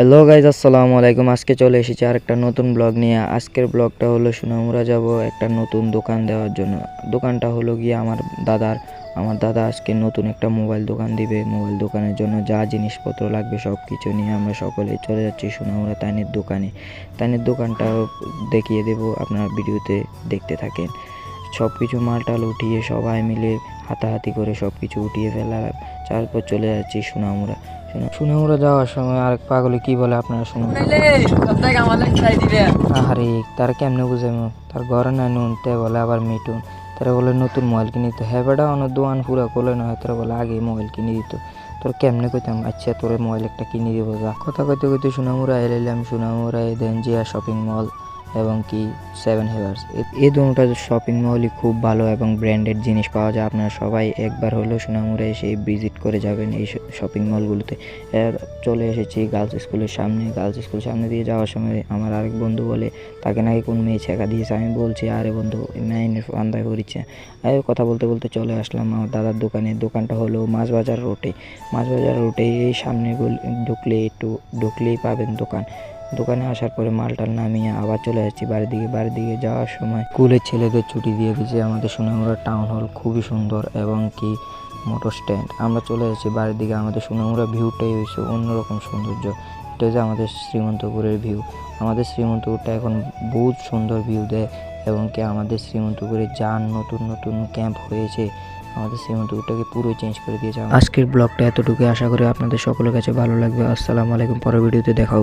Hello guys, আসসালামু আলাইকুম। আজকে চলে এসেছি আর একটা নতুন ব্লগ নিয়ে। আজকের ব্লগটা হলো সুনামুরা যাব একটা নতুন দোকান দেওয়ার জন্য। দোকানটা হলো গিয়ে আমার দাদার। আমার দাদা আজকে নতুন একটা মোবাইল দোকান দিবে। মোবাইল দোকানের জন্য যা জিনিসপত্র লাগবে সব কিছু নিয়ে আমরা সকলে চলে যাচ্ছি সুনামুরা তাইনের দোকানে। তাইনের দোকানটাও দেখিয়ে দেবো। আপনারা ভিডিওতে দেখতে থাকেন। সব কিছু মালটাল উঠিয়ে সবাই মিলে হাতাহাতি করে সব কিছু উঠিয়ে ফেলা তারপর চলে যাচ্ছি সুনামুরা সুনা- সুনামুরা যাওয়ার সময় আরেক পাগলে কি বলে আপনারা শুনুন। আরে তার কেমনে বুঝাইমু? তার ঘরে না নুন তে বলে আবার মিটুন তারা বলে নতুন মোবাইল কিনে দিত। হ্যাঁ বেটা অন্য দোয়ান পুরা করলে নয় তারা বলে আগে মোবাইল কিনে দিত। তোর কেমনে কইতাম? আচ্ছা তোর মোবাইল একটা কিনে দিব যা। কথা কইতে কইতে সুনামুরা এলাম সুনামুরা দেন জিয়া শপিং মল। এবং কি সেভেন হেভার্স এই দুটা শপিং মলই খুব ভালো এবং ব্র্যান্ডেড জিনিস পাওয়া যায়। আপনারা সবাই একবার হলেও সুনামুরা এসে ভিজিট করে যাবেন এই শপিং মলগুলোতে চলে এসেছি গার্লস স্কুলের সামনে। গার্লস স্কুলের সামনে দিয়ে যাওয়ার সময় আমার আরেক বন্ধু বলে, তাকে নাকি কোন মেয়ে ছেঁকা দিয়েছে? আমি বলছি, আরে বন্ধু মেয়ের আন্দায় করিচ্ছে আর কথা বলতে বলতে চলে আসলাম আমার দাদার দোকানে। দোকানটা হলো মাছবাজার রোডে মাছবাজার রোডে এই সামনে ঢুকলে একটু ঢুকলেই পাবেন দোকান। দোকানে আসার পরে মালটাল নামিয়ে আবার চলে যাচ্ছি বাড়ির দিকে। বাড়ির দিকে যাওয়ার সময় স্কুলের ছেলেদের ছুটি দিয়ে দিয়েছে আমাদের সোনামুড়া টাউন হল। খুবই সুন্দর এবং কি মোটর স্ট্যান্ড। আমরা চলে যাচ্ছি বাড়ির দিকে, আমাদের সোনামুড়া ভিউটাই হয়েছে অন্যরকম সৌন্দর্য। এটা হচ্ছে আমাদের শ্রীমন্তপুরের ভিউ। আমাদের শ্রীমন্তপুরটা এখন বহুত সুন্দর ভিউ দেয় এবং কি আমাদের শ্রীমন্তপুরে যান নতুন নতুন ক্যাম্প হয়েছে, আমাদের শ্রীমন্তপুরটাকে পুরো চেঞ্জ করে দিয়েছে আজকের ব্লগটা এতটুকু আশা করি আপনাদের সকলের কাছে ভালো লাগবে। আসসালামু আলাইকুম। পরের ভিডিওতে দেখা হবে।